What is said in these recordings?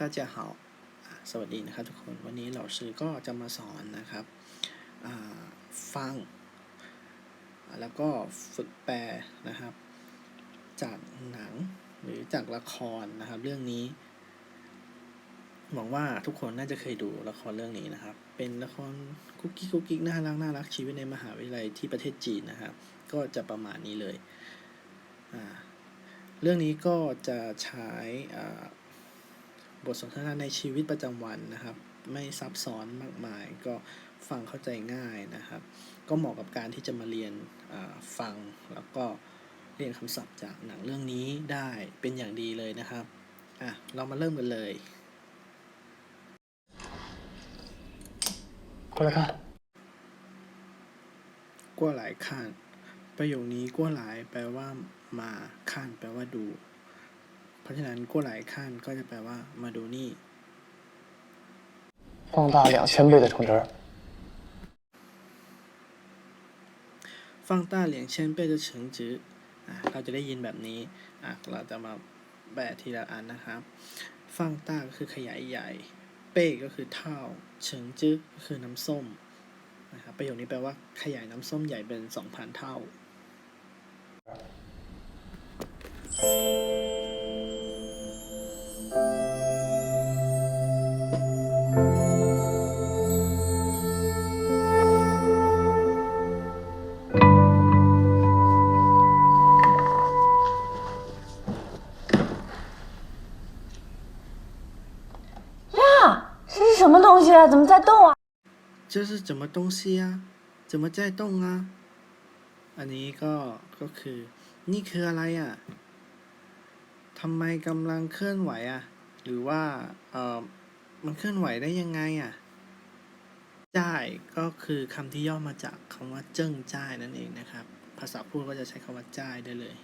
大家好อ่าสวัสดีนะครับทุกคน วันนี้เราชื่อก็จะมาสอนนะครับอ่าฟัง แล้วก็ฝึกแปลนะครับ จากหนังหรือจากละครนะครับ เรื่องนี้ หวังว่าทุกคนน่าจะเคยดูละครเรื่องนี้นะครับ เป็นละครกุ๊กกิ๊กกุ๊กกิ๊กน่ารักน่ารักชีวิตในมหาวิทยาลัยที่ประเทศจีนนะครับ ก็จะประมาณนี้เลยอ่าเรื่องนี้ก็จะใช้อ่า บทสนทนาในชีวิตประจำวันนะครับ ไม่ซับซ้อนมากมาย ก็ฟังเข้าใจง่ายนะครับ ก็เหมาะกับการที่จะมาเรียนอ่าฟังแล้วก็เรียนคำศัพท์จากหนังเรื่องนี้ได้เป็นอย่างดีเลยนะครับอ่ะเรามาเริ่มกันเลย 过来看， กั้วหลายข้านประโยคนี้กั้วหลายแปลว่ามาข้านแปลว่าดู เพราะฉะนั้นกั้วหลายข้านก็จะแปลว่ามาดูนี่ 放大两千倍的橙汁儿， ฟังต้าเหลียงเช่นเป้จะเฉิงจื้ออ่ะเราจะได้ยินแบบนี้อ่ะเราจะมาแปลทีละอันนะครับ ฟังต้าก็คือขยายใหญ่ เป้ก็คือเท่า เฉิงจื้อก็คือน้ำส้มนะครับประโยคนี้แปลว่าขยายน้ำส้มใหญ่เป็น 2,000 เท่า 这是什么东西啊怎么在动啊อันนี้ก็ก็คือ นี่คืออะไรอ่ะทำไมกำลังเคลื่อนไหวอ่ะ หรือว่าเออมันเคลื่อนไหวได้ยังไงอ่ะจ้ายก็คือคำที่ย่อมาจากคำว่าเจิ้งจ้ายนั่นเองนะครับ ภาษาพูดก็จะใช้คำว่าจ้ายได้เลย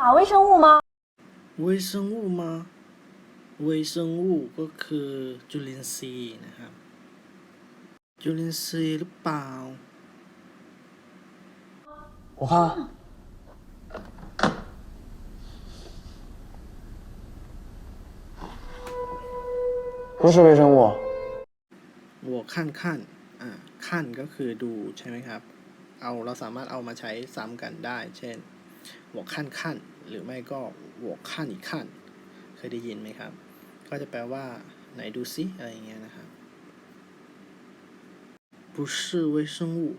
啊，微生物吗？微生物吗微生物ก็คือจุลินทรีย์นะครับ จุลนซีหรือเปล่าหัวข้า不是微生物บวกขั้นขั้นอ่าขั้นก็คือดูใช่ไหมครับ เอาเราสามารถเอามาใช้ซ้ำกันได้ เช่นบวกขั้นขั้นหรือไม่ก็บวกขั้นอีกขั้น เคยได้ยินไหมครับ ก็จะแปลว่าไหนดูซิอะไรเงี้ยนะครับ 不是微生物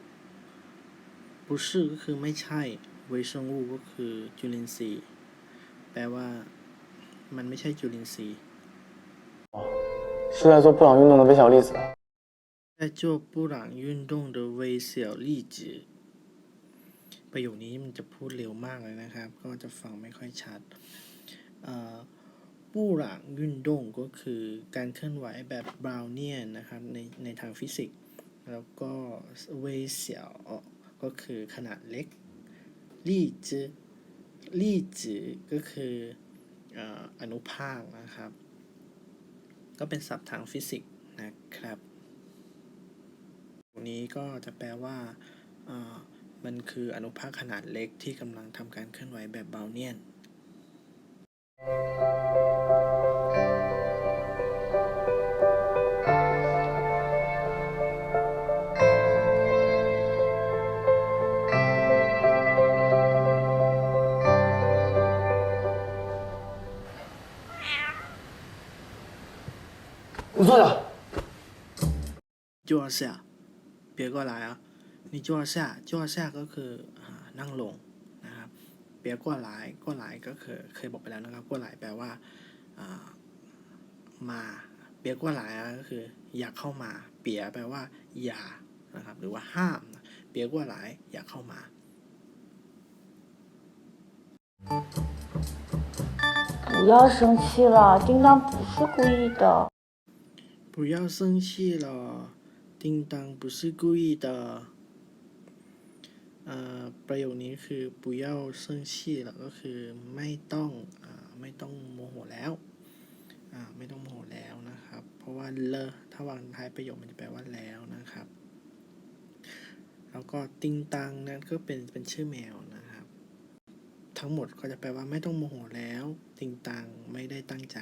不是ก็คือไม่ใช่微生物ก็คือจุลินทรีย์ แปลว่ามันไม่ใช่จุลินทรีย์ 是在做布朗运动的微小粒子。在做布朗运动的微小粒子ประโยคนี้มันจะพูดเร็วมากเลยนะครับ ก็จะฟังไม่ค่อยชัดเอ่อปูหลังยุนดงก็คือการเคลื่อนไหวแบบบราวเนียนนะครับในในทางฟิสิกส์ แล้วก็เวเสี่ยวก็คือขนาดเล็กลี่จือลี่จือก็คืออนุภาคนะครับ ก็เป็นศัพท์ทางฟิสิกส์นะครับตรงนี้ก็จะแปลว่ามันคืออนุภาคขนาดเล็กที่กำลังทำการเคลื่อนไหวแบบเบาเนียน你坐下，坐下别过来啊你坐下坐下ก็คืออ่านั่งลงนะครับเปียกว่าหลายกว่าหลายก็คือเคยบอกไปแล้วนะครับกว่าหลายแปลว่าอ่ามาเปียกว่าหลายก็คือ อยากเข้ามา เปียแปลว่า อย่านะครับหรือว่าห้ามเปียกว่าหลายอยากเข้ามา 不要生气了，叮当不是故意的。 不要生气了叮当不是故意的อ่าประโยคนี้คือ不要生气了ก็คือไม่ต้องอ่าไม่ต้องโมโหแล้วอ่าไม่ต้องโมโหแล้วนะครับ เพราะว่าเลอถ้าวางท้ายประโยคมันจะแปลว่าแล้วนะครับ แล้วก็ติงตังนั้นก็เป็นเป็นชื่อแมวนะครับ ทั้งหมดก็จะแปลว่าไม่ต้องโมโหแล้ว ติงตังไม่ได้ตั้งใจ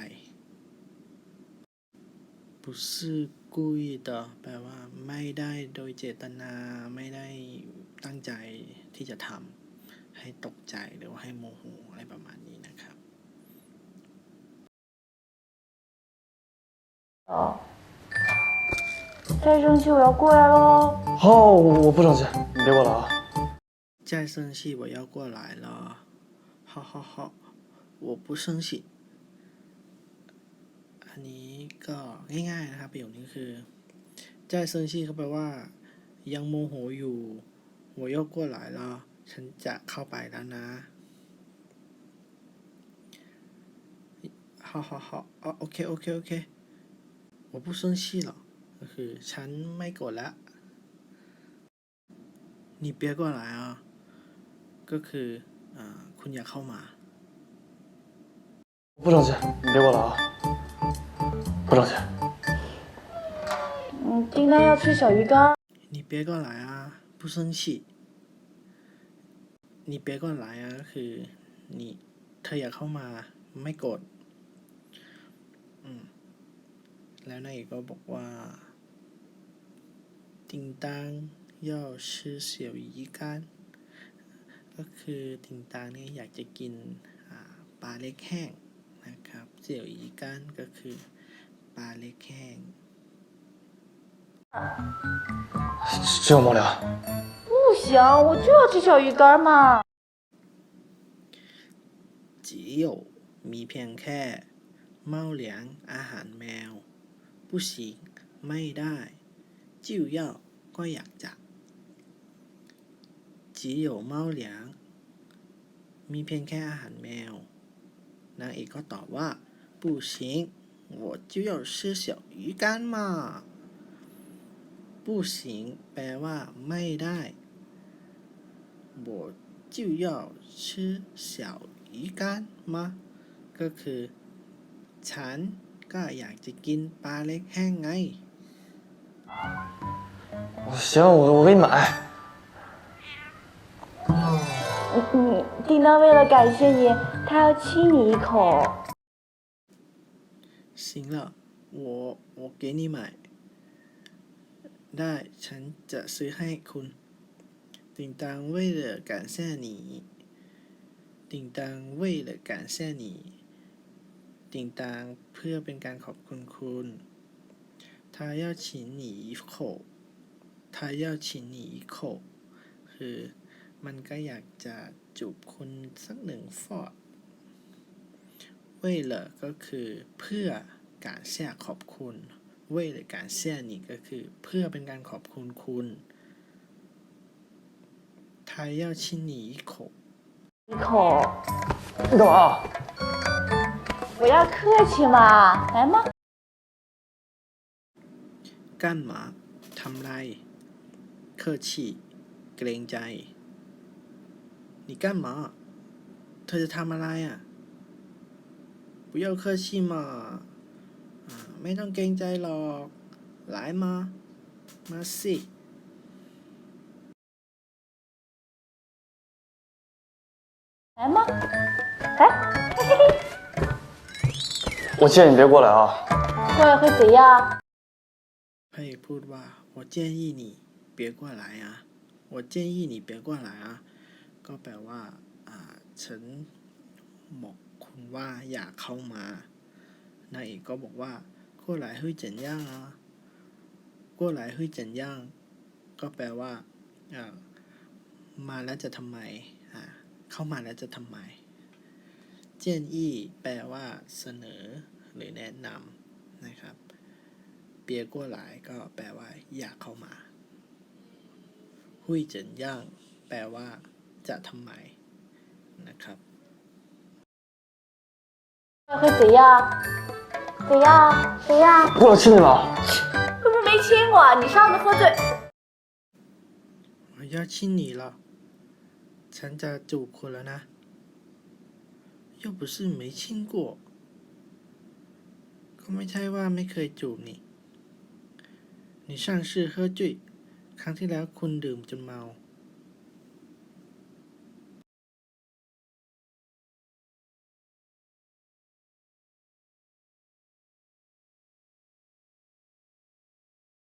不是故意的แปลว่า ไม่ได้โดยเจตนา ไม่ได้ตั้งใจที่จะทำให้ตกใจหรือว่าให้โมโหอะไรประมาณนี้นะครับอ再生气我要过来喽！好，我不生气，你别过来啊！再生气我要过来了！好好好，我不生气。 อันนี้ก็ง่ายๆนะครับประโยคนี้คือใจเซิงชี่เขาแปลว่า ยังโมโหอยู่我要过来了ฉันจะเข้าไปแล้วนะ好好好อ๋อโอเคโอเคโอเค我不生气了ก็คือ ฉันไม่โกรธแล้ว你别过来啊ก็คืออาคุณอย่าเข้ามา 我不生气，你别过来啊。 不生气。嗯，叮当要吃小鱼干。你别过来啊不生气你别过来啊ก็คือ你เธออย่าเข้ามา ไม่โกรธอืมแล้วนายเอกก็บอกว่าติงตัง要吃小鱼干ก็คือติงตังเนี่ยอยากจะกินอ่าปลาเล็กแห้งนะครับเสี่ยวอีกันก็คือ ปลาเล็กแห้ง 只有猫粮。不行，我就要吃小鱼干嘛。只有มีเพียงแค่เมาเหลียงอาหารแมว ผู้สิงไม่ได้จิ้วเย่าก็อยากจะ只有เมาเหลียงมีเพียงแค่อาหารแมวนางเอกก็ตอบว่า不行 我就要吃小鱼干嘛不行แปลว่า ไม่ได้我就要吃小鱼干吗ก็คือ ฉันก็อยากจะกินปลาเล็กแห้งไง 行，我我给你买。嗯嗯，叮当为了感谢你，他要亲你一口。 行了我我给你买ได้ฉันจะซื้อให้คุณติ่งตัง为了感谢你ติ่งตัง为了感谢你ติ่งตังเพื่อเป็นการขอบคุณคุณ他要请你一口他要请你一口คือมันก็อยากจะจูบคุณสักหนึ่งฟอด เว่ยเหลอก็คือเพื่อ การแช่ขอบคุณเว่ยเหลอการแช่นี่ก็คือ เพื่อเป็นการขอบคุณคุณ他要亲你一口一口，你干嘛？不要客气嘛，来嘛。 กั้นหมาทำไร เคอชี่เกรงใจ นี่กั้นหมา เธอจะทำอะไรอ่ะ不要客气嘛อ่า ไม่ต้องเกรงใจหรอกหลายมา มาสิ 来嘛，来，嘿嘿嘿，我建议你别过来啊。过来会怎样？ พระเอกพูดว่า我建议你别过来啊我建议你别过来啊ก็แปลว่า อ่า ฉันบอกคุณว่าอย่าเข้ามานายเอกก็บอกว่า 过来会怎样啊过来会怎样ก็แปลว่า อ่า มาแล้วจะทำไม อ่า เข้ามาแล้วจะทำไม เจียนอี้แปลว่า เสนอ หรือแนะนำนะครับ เปียกัวหลายก็แปลว่า อยากเข้ามา หุยเจินย่าง แปลว่า จะทำไม นะครับ 过来会怎样？ 怎样？怎样？过来亲你了。又不是没亲过，你上次喝醉。我要亲你了ฉันจะจูบคุณแล้วนะ又不是没亲过ก็ไม่ใช่ว่าไม่เคยจูบนี่你上次喝醉ครั้งที่แล้วคุณดื่มจนเมา